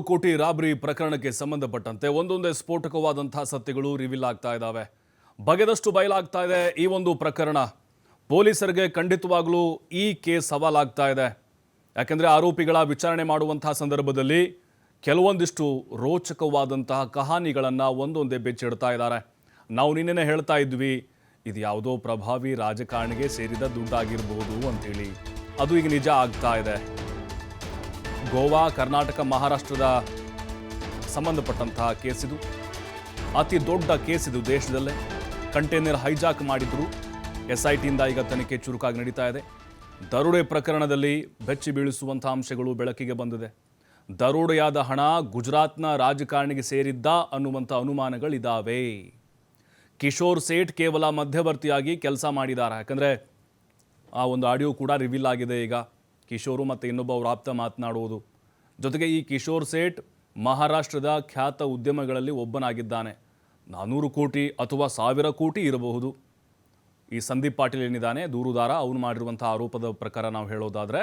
ಕೋಟಿ ರಾಬರಿ ಪ್ರಕರಣಕ್ಕೆ ಸಂಬಂಧಪಟ್ಟಂತೆ ಒಂದೊಂದೇ ಸ್ಫೋಟಕವಾದಂತಹ ಸತ್ಯಗಳು ರಿವೀಲ್ ಆಗ್ತಾ ಇದ್ದಾವೆ. ಬಗೆದಷ್ಟು ಬಯಲಾಗ್ತಾ ಇದೆ ಈ ಒಂದು ಪ್ರಕರಣ. ಪೊಲೀಸರಿಗೆ ಖಂಡಿತವಾಗಲೂ ಈ ಕೇಸ್ ಸವಾಲಾಗ್ತಾ ಇದೆ. ಯಾಕೆಂದರೆ ಆರೋಪಿಗಳ ವಿಚಾರಣೆ ಮಾಡುವಂತಹ ಸಂದರ್ಭದಲ್ಲಿ ಕೆಲವೊಂದಿಷ್ಟು ರೋಚಕವಾದಂತಹ ಕಹಾನಿಗಳನ್ನು ಒಂದೊಂದೇ ಬೆಚ್ಚಿಡ್ತಾ ಇದ್ದಾರೆ. ನಾವು ನಿನ್ನೆ ಹೇಳ್ತಾ ಇದ್ವಿ, ಇದು ಯಾವುದೋ ಪ್ರಭಾವಿ ರಾಜಕಾರಣಿಗೆ ಸೇರಿದ ದುಡ್ಡಾಗಿರ್ಬೋದು ಅಂತೇಳಿ. ಅದು ಈಗ ನಿಜ ಆಗ್ತಾ ಇದೆ. ಗೋವಾ, ಕರ್ನಾಟಕ, ಮಹಾರಾಷ್ಟ್ರದ ಸಂಬಂಧಪಟ್ಟಂತಹ ಕೇಸಿದು ಅತಿ ದೊಡ್ಡ ಕೇಸಿದು ದೇಶದಲ್ಲೇ. ಕಂಟೈನರ್ ಹೈಜಾಕ್ ಮಾಡಿದ್ರು. ಎಸ್ ಐ ಟಿಯಿಂದ ಈಗ ತನಿಖೆ ಚುರುಕಾಗಿ ನಡೀತಾ ಇದೆ. ದರೋಡೆ ಪ್ರಕರಣದಲ್ಲಿ ಬೆಚ್ಚಿ ಬೀಳಿಸುವಂಥ ಅಂಶಗಳು ಬೆಳಕಿಗೆ ಬಂದಿದೆ. ದರೋಡೆಯಾದ ಹಣ ಗುಜರಾತ್ನ ರಾಜಕಾರಣಿಗೆ ಸೇರಿದ್ದ ಅನ್ನುವಂಥ ಅನುಮಾನಗಳಿದ್ದಾವೆ ಕಿಶೋರ್ ಸೇಠ್ ಕೇವಲ ಮಧ್ಯವರ್ತಿಯಾಗಿ ಕೆಲಸ ಮಾಡಿದ್ದಾರೆ ಯಾಕಂದರೆ ಆ ಒಂದು ಆಡಿಯೋ ಕೂಡ ರಿವೀಲ್ ಆಗಿದೆ ಈಗ. ಕಿಶೋರು ಮತ್ತು ಇನ್ನೊಬ್ಬ ಆಪ್ತ ಮಾತನಾಡುವುದು. ಜೊತೆಗೆ ಈ ಕಿಶೋರ್ ಸೇಠ್ ಮಹಾರಾಷ್ಟ್ರದ ಖ್ಯಾತ ಉದ್ಯಮಗಳಲ್ಲಿ ಒಬ್ಬನಾಗಿದ್ದಾನೆ. ನಾನ್ನೂರು ಕೋಟಿ ಅಥವಾ ಸಾವಿರ ಕೋಟಿ ಇರಬಹುದು. ಈ ಸಂದೀಪ್ ಪಾಟೀಲ್ ಏನಿದ್ದಾನೆ? ದೂರುದಾರ. ಅವನು ಮಾಡಿರುವಂಥ ಆರೋಪದ ಪ್ರಕಾರ ನಾವು ಹೇಳೋದಾದರೆ,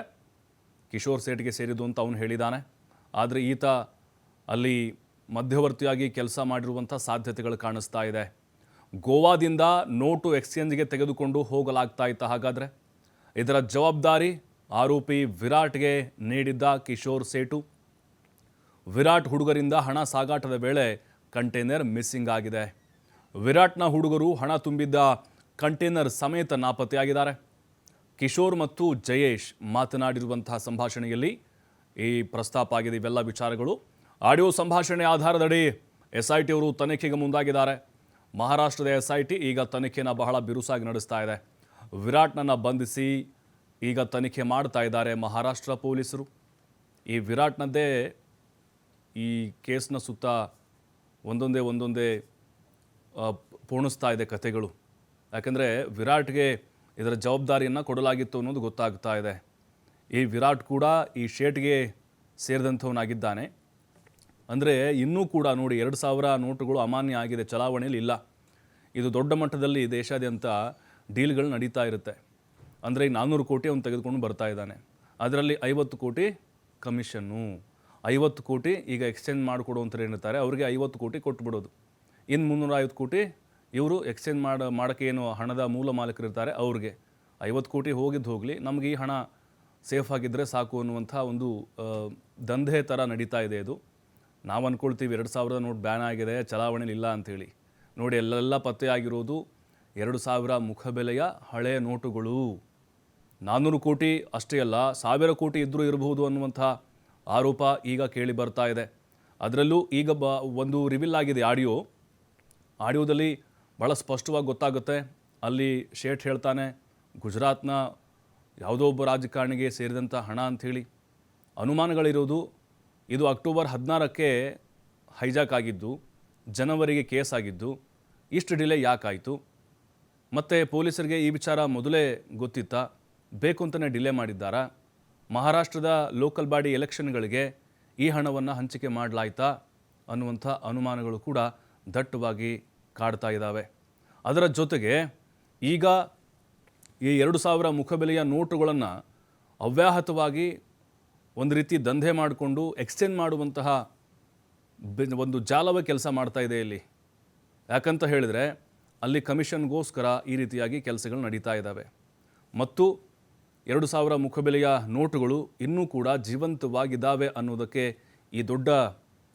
ಕಿಶೋರ್ ಸೇಠ್ಗೆ ಸೇರಿದ್ದು ಅಂತ ಅವನು ಹೇಳಿದ್ದಾನೆ ಆದರೆ ಈತ ಅಲ್ಲಿ ಮಧ್ಯವರ್ತಿಯಾಗಿ ಕೆಲಸ ಮಾಡಿರುವಂಥ ಸಾಧ್ಯತೆಗಳು ಕಾಣಿಸ್ತಾ ಇದೆ. ಗೋವಾದಿಂದ ನೋಟು ಎಕ್ಸ್ಚೇಂಜ್ಗೆ ತೆಗೆದುಕೊಂಡು ಹೋಗಲಾಗ್ತಾ ಇತ್ತು ಹಾಗಾದರೆ. ಇದರ ಜವಾಬ್ದಾರಿ ಆರೋಪಿ ವಿರಾಟ್ಗೆ ನೀಡಿದ್ದ ಕಿಶೋರ್ ಸೇಟು. ವಿರಾಟ್ ಹುಡುಗರಿಂದ ಹಣ ಸಾಗಾಟದ ವೇಳೆ ಕಂಟೈನರ್ ಮಿಸ್ಸಿಂಗ್ ಆಗಿದೆ. ವಿರಾಟ್ನ ಹುಡುಗರು ಹಣ ತುಂಬಿದ್ದ ಕಂಟೈನರ್ ಸಮೇತ ನಾಪತ್ತೆಯಾಗಿದ್ದಾರೆ. ಕಿಶೋರ್ ಮತ್ತು ಜಯೇಶ್ ಮಾತನಾಡಿರುವಂತಹ ಸಂಭಾಷಣೆಯಲ್ಲಿ ಈ ಪ್ರಸ್ತಾಪ ಆಗಿದೆ. ಇವೆಲ್ಲ ವಿಚಾರಗಳು. ಆಡಿಯೋ ಸಂಭಾಷಣೆ ಆಧಾರದಡಿ ಎಸ್ ಐ ಟಿಯವರು ತನಿಖೆಗೆ ಮುಂದಾಗಿದ್ದಾರೆ. ಮಹಾರಾಷ್ಟ್ರದ ಎಸ್ ಐ ಟಿ ಈಗ ತನಿಖೆನ ಬಹಳ ಬಿರುಸಾಗಿ ನಡೆಸ್ತಾ ಇದೆ. ವಿರಾಟ್ನನ್ನು ಬಂಧಿಸಿ ಈಗ ತನಿಖೆ ಮಾಡ್ತಾ ಇದ್ದಾರೆ ಮಹಾರಾಷ್ಟ್ರ ಪೊಲೀಸರು. ಈ ವಿರಾಟ್ನದ್ದೇ ಈ ಕೇಸ್ನ ಸುತ್ತ ಒಂದೊಂದೇ ಒಂದೊಂದೇ ಪೂರ್ಣಿಸ್ತಾ ಇದೆ ಕಥೆಗಳು ಯಾಕೆಂದರೆ ವಿರಾಟ್ಗೆ ಇದರ ಜವಾಬ್ದಾರಿಯನ್ನು ಕೊಡಲಾಗಿತ್ತು ಅನ್ನೋದು ಗೊತ್ತಾಗ್ತಾ ಇದೆ. ಈ ವಿರಾಟ್ ಕೂಡ ಈ ಶೇಟ್ಗೆ ಸೇರಿದಂಥವನಾಗಿದ್ದಾನೆ. ಅಂದರೆ ಇನ್ನೂ ಕೂಡ ನೋಡಿ ಎರಡು ಸಾವಿರ ನೋಟುಗಳು ಅಮಾನ್ಯ ಆಗಿದೆ, ಚಲಾವಣೆಯಲ್ಲಿ ಇಲ್ಲ. ಇದು ದೊಡ್ಡ ಮಟ್ಟದಲ್ಲಿ ದೇಶಾದ್ಯಂತ ಡೀಲ್ಗಳು ನಡೀತಾ ಇರುತ್ತೆ. ಅಂದರೆ ಈ ನಾನ್ನೂರು ಕೋಟಿ ಅವನು ತೆಗೆದುಕೊಂಡು ಬರ್ತಾ ಇದ್ದಾನೆ. ಅದರಲ್ಲಿ ಐವತ್ತು ಕೋಟಿ ಕಮಿಷನ್ನು. ಐವತ್ತು ಕೋಟಿ ಈಗ ಎಕ್ಸ್ಚೇಂಜ್ ಮಾಡಿಕೊಡುವಂಥವ್ರು ಏನಿರ್ತಾರೆ, ಅವರಿಗೆ ಐವತ್ತು ಕೋಟಿ ಕೊಟ್ಬಿಡೋದು. ಇನ್ನು ಮುನ್ನೂರ ಐವತ್ತು ಕೋಟಿ ಇವರು ಎಕ್ಸ್ಚೇಂಜ್ ಮಾಡ, ಮಾಡೋಕ್ಕೆ ಏನು ಹಣದ ಮೂಲ ಮಾಲೀಕರು ಇರ್ತಾರೆ ಅವ್ರಿಗೆ. ಐವತ್ತು ಕೋಟಿ ಹೋಗಿದ್ದು ಹೋಗಲಿ, ನಮಗೆ ಈ ಹಣ ಸೇಫ್ ಆಗಿದ್ದರೆ ಸಾಕು ಅನ್ನುವಂಥ ಒಂದು ದಂಧೆ ಥರ ನಡೀತಾ ಇದೆ ಇದು. ನಾವು ಅಂದ್ಕೊಳ್ತೀವಿ ಎರಡು ಸಾವಿರದ ನೋಟ್ ಬ್ಯಾನ್ ಆಗಿದೆ ಚಲಾವಣೆಯಲ್ಲಿ ಇಲ್ಲ ಅಂಥೇಳಿ ನೋಡಿ ಎಲ್ಲೆಲ್ಲ ಪತ್ತೆಯಾಗಿರೋದು ಎರಡು ಸಾವಿರ ಮುಖಬೆಲೆಯ ಹಳೆಯ ನೋಟುಗಳು. ನಾನ್ನೂರು ಕೋಟಿ ಅಷ್ಟೇ ಅಲ್ಲ, ಸಾವಿರ ಕೋಟಿ ಇದ್ದರೂ ಇರಬಹುದು ಅನ್ನುವಂಥ ಆರೋಪ ಈಗ ಕೇಳಿ ಬರ್ತಾ ಇದೆ. ಅದರಲ್ಲೂ ಈಗ ಬ ಒಂದು ರಿವಿಲ್ ಆಗಿದೆ ಆಡಿಯೋ. ಆಡಿಯೋದಲ್ಲಿ ಭಾಳ ಸ್ಪಷ್ಟವಾಗಿ ಗೊತ್ತಾಗುತ್ತೆ. ಅಲ್ಲಿ ಶೇಠ್ ಹೇಳ್ತಾನೆ, ಗುಜರಾತ್ನ ಯಾವುದೋ ಒಬ್ಬ ರಾಜಕಾರಣಿಗೆ ಸೇರಿದಂಥ ಹಣ ಅಂಥೇಳಿ. ಅನುಮಾನಗಳಿರೋದು, ಇದು ಅಕ್ಟೋಬರ್ ಹದಿನಾರಕ್ಕೆ ಹೈಜಾಕ್ ಆಗಿದ್ದು, ಜನವರಿಗೆ ಕೇಸ್ ಆಗಿದ್ದು, ಇಷ್ಟು ಡಿಲೇ ಯಾಕಾಯಿತು? ಮತ್ತು ಪೊಲೀಸರಿಗೆ ಈ ವಿಚಾರ ಮೊದಲೇ ಗೊತ್ತಿತ್ತಾ? ಬೇಕು ಅಂತಲೇ ಡಿಲೇ ಮಾಡಿದ್ದಾರಾ? ಮಹಾರಾಷ್ಟ್ರದ ಲೋಕಲ್ ಬಾಡಿ ಎಲೆಕ್ಷನ್ಗಳಿಗೆ ಈ ಹಣವನ್ನು ಹಂಚಿಕೆ ಮಾಡಲಾಯ್ತಾ? ಅನ್ನುವಂಥ ಅನುಮಾನಗಳು ಕೂಡ ದಟ್ಟವಾಗಿ ಕಾಡ್ತಾ ಇದ್ದಾವೆ ಅದರ ಜೊತೆಗೆ ಈಗ ಈ ಎರಡು ಸಾವಿರ ಮುಖಬೆಲೆಯ ನೋಟುಗಳನ್ನು ಅವ್ಯಾಹತವಾಗಿ ಒಂದು ರೀತಿ ದಂಧೆ ಮಾಡಿಕೊಂಡು ಎಕ್ಸ್ಚೇಂಜ್ ಮಾಡುವಂತಹ ಒಂದು ಜಾಲವೇ ಕೆಲಸ ಮಾಡ್ತಾ ಇದೆ ಇಲ್ಲಿ. ಯಾಕಂತ ಹೇಳಿದರೆ ಅಲ್ಲಿ ಕಮಿಷನ್ಗೋಸ್ಕರ ಈ ರೀತಿಯಾಗಿ ಕೆಲಸಗಳು ನಡೀತಾ ಇದ್ದಾವೆ ಮತ್ತು ಎರಡು ಸಾವಿರ ಮುಖಬೆಲೆಯ ನೋಟುಗಳು ಇನ್ನೂ ಕೂಡ ಜೀವಂತವಾಗಿದ್ದಾವೆ ಅನ್ನೋದಕ್ಕೆ ಈ ದೊಡ್ಡ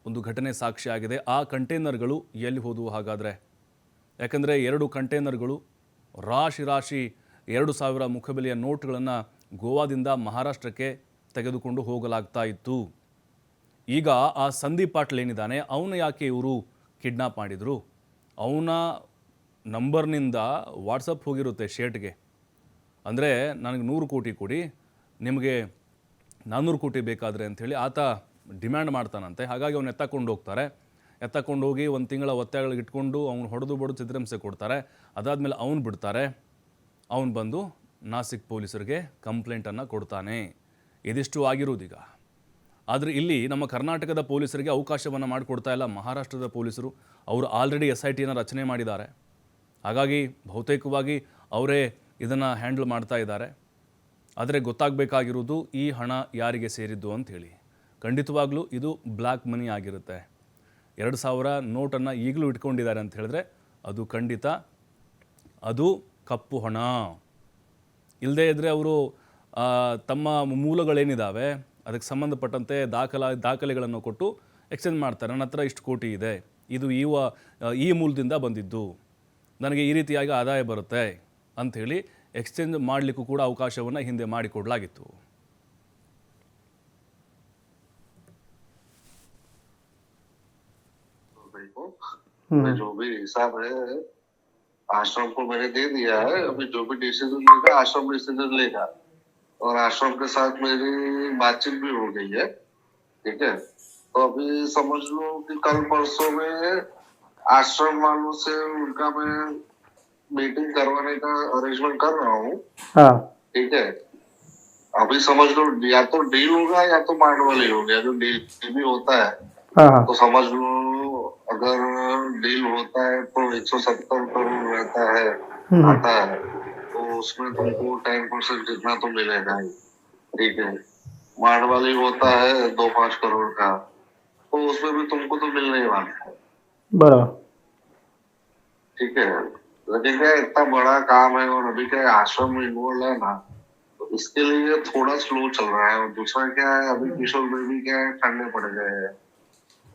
ಒಂದು ಘಟನೆ ಸಾಕ್ಷಿಯಾಗಿದೆ ಆ ಕಂಟೈನರ್ಗಳು ಎಲ್ಲಿ ಹೋದವು ಹಾಗಾದರೆ? ಯಾಕಂದರೆ ಎರಡು ಕಂಟೈನರ್ಗಳು ರಾಶಿ ರಾಶಿ ಎರಡು ಸಾವಿರ ಮುಖಬೆಲೆಯ ನೋಟುಗಳನ್ನು ಗೋವಾದಿಂದ ಮಹಾರಾಷ್ಟ್ರಕ್ಕೆ ತೆಗೆದುಕೊಂಡು ಹೋಗಲಾಗ್ತಾ ಇತ್ತು. ಈಗ ಆ ಸಂದೀಪ್ ಪಾಟೀಲ್ ಏನಿದ್ದಾನೆ ಅವನ ಯಾಕೆ ಇವರು ಕಿಡ್ನಾಪ್ ಮಾಡಿದರು? ಅವನ ನಂಬರ್ನಿಂದ ವಾಟ್ಸಪ್ ಹೋಗಿರುತ್ತೆ ಶೇಟ್ಗೆ. ಅಂದರೆ ನನಗೆ ನೂರು ಕೋಟಿ ಕೊಡಿ, ನಿಮಗೆ ನಾನ್ನೂರು ಕೋಟಿ ಬೇಕಾದರೆ ಅಂಥೇಳಿ ಆತ ಡಿಮ್ಯಾಂಡ್ ಮಾಡ್ತಾನಂತೆ. ಹಾಗಾಗಿ ಅವ್ನು ಎತ್ತಕೊಂಡು ಹೋಗ್ತಾರೆ. ಎತ್ತಕೊಂಡು ಹೋಗಿ ಒಂದು ತಿಂಗಳ ಒತ್ತೆಗಳಿಗೆ ಇಟ್ಕೊಂಡು ಅವ್ನು ಹೊಡೆದು ಬಡ್ದು ಚಿತ್ರಹಿಂಸೆ ಕೊಡ್ತಾರೆ. ಅದಾದಮೇಲೆ ಅವನು ಬಿಡ್ತಾರೆ. ಅವನು ಬಂದು ನಾಸಿಕ್ ಪೊಲೀಸರಿಗೆ ಕಂಪ್ಲೇಂಟನ್ನು ಕೊಡ್ತಾನೆ. ಇದಿಷ್ಟು ಆಗಿರೋದೀಗ. ಆದರೆ ಇಲ್ಲಿ ನಮ್ಮ ಕರ್ನಾಟಕದ ಪೊಲೀಸರಿಗೆ ಅವಕಾಶವನ್ನು ಮಾಡಿಕೊಡ್ತಾ ಇಲ್ಲ ಮಹಾರಾಷ್ಟ್ರದ ಪೊಲೀಸರು. ಅವರು ಆಲ್ರೆಡಿ ಎಸ್ ಐ ಟಿಯನ್ನು ರಚನೆ ಮಾಡಿದ್ದಾರೆ. ಹಾಗಾಗಿ ಬಹುತೇಕವಾಗಿ ಅವರೇ ಇದನ್ನು ಹ್ಯಾಂಡಲ್ ಮಾಡ್ತಾ ಇದ್ದಾರೆ. ಆದರೆ ಗೊತ್ತಾಗಬೇಕಾಗಿರೋದು ಈ ಹಣ ಯಾರಿಗೆ ಸೇರಿದ್ದು ಅಂಥೇಳಿ. ಖಂಡಿತವಾಗ್ಲೂ ಇದು ಬ್ಲ್ಯಾಕ್ ಮನಿ ಆಗಿರುತ್ತೆ. ಎರಡು ಸಾವಿರ ನೋಟನ್ನು ಈಗಲೂ ಇಟ್ಕೊಂಡಿದ್ದಾರೆ ಅಂತ ಹೇಳಿದ್ರೆ ಅದು ಖಂಡಿತ, ಅದು ಕಪ್ಪು ಹಣ. ಇಲ್ಲದೇ ಇದ್ದರೆ ಅವರು ತಮ್ಮ ಮೂಲಗಳೇನಿದ್ದಾವೆ ಅದಕ್ಕೆ ಸಂಬಂಧಪಟ್ಟಂತೆ ದಾಖಲಾ, ದಾಖಲೆಗಳನ್ನು ಕೊಟ್ಟು ಎಕ್ಸ್ಚೇಂಜ್ ಮಾಡ್ತಾರೆ. ನನ್ನ ಹತ್ರ ಇಷ್ಟು ಕೋಟಿ ಇದೆ. ಇದು ಈ ಈ ಮೂಲದಿಂದ ಬಂದಿದ್ದು. ನನಗೆ ಈ ರೀತಿಯಾಗಿ ಆದಾಯ ಬರುತ್ತೆ. ಅಂಥೇಳಿ ಎಕ್ಸ್ಚೇಂಜ್ ಮಾಡಲಿಕ್ಕೂ ಕೂಡ ಅವಕಾಶವನ್ನು ಹಿಂದೆ ಮಾಡಿಕೊಡಲಾಗಿತ್ತು भाई को मैं जो भी हिसाब है आश्रम को मैंने दे दिया है अभी जो भी डिसीजन लेगा आश्रम डिसीजन लेगा और आश्रम के साथ मेरी बातचीत भी हो गई है ठीक है तो अभी समझ लो कि कल परसों में आश्रम वालों से उनका मैं मीटिंग करवाने का अरेंजमेंट कर रहा हूँ। हाँ। ठीक है? अभी समझ लो या तो डील होगा या तो मांड वाले हो गया जो डील भी होता है हाँ हाँ। तो समझ लो अगर डील होता है तो 170 करोड़ रहता है हम्म, आता है। तो उसमें तुमको टेन परसेंट जितना तो मिलेगा ही। ठीक है? मांड वाले होता है दो पाँच करोड़ का तो उसमें भी तुमको तो मिलने ही वाला है। बराबर। ठीक है? लेकिन क्या इतना बड़ा काम है और अभी क्या आश्रम में इन्वॉल्व है ना तो इसके लिए थोड़ा स्लो चल रहा है। और दूसरा क्या है अभी किशोर बेबी क्या है ठंडे पड़ गए हैं।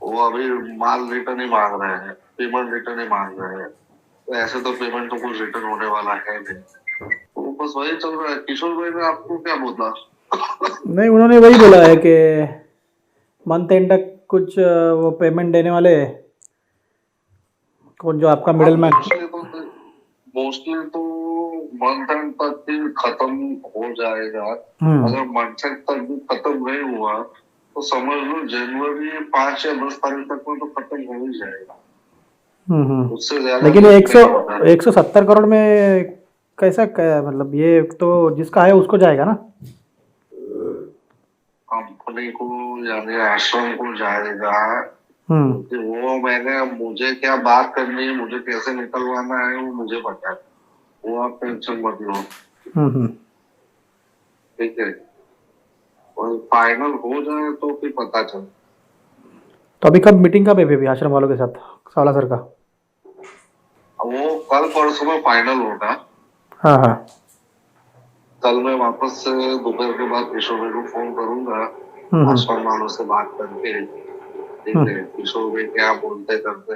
वो अभी माल रिटर्न ही मांग रहे हैं पेमेंट रिटर्न ही मांग रहे हैं। तो ऐसे तो पेमेंट तो कुछ रिटर्न होने वाला है नहीं। तो बस वही चल रहा है। किशोर भाई ने आपको क्या बोला? नहीं उन्होंने वही बोला है कि मंथ एंड तक कुछ वो पेमेंट देने वाले कौन जो आपका मिडिल मैन मोस्टली तो मोस्टली मंथ एंड तक ही खत्म हो जाएगा। हम्म। अगर मंथ एंड तक भी खत्म नहीं हुआ तो समझ लो जनवरी पाँच या दस तारीख तक में तो खत्म हो ही जाएगा। हम्म, हम्म। उससे ज़्यादा लेकिन एक सौ। एक सौ सत्तर करोड़ में कैसा कै- मतलब ये तो जिसका है उसको जाएगा ना? कंपनी को यानी आश्रम को जाएगा। वो मैंने मुझे क्या बात करनी है मुझे कैसे निकलवाना है वो मुझे पता है। वो आप टेंशन मत लो। हम्म हम्म। ठीक है। और फाइनल हो जाए तो फिर पता चल। तो अभी कब मीटिंग कब है बेबी आश्रम वालों के साथ? सावला सर का? वो कल परसों में फाइनल होगा। हाँ हाँ। कल मैं वापस दोपहर के बाद किशोर को फ़ोन करूँगा। हम्म हम्म। आश्रम वालों से बात करके। ठीक है किशोर भाई क्या बोलते करते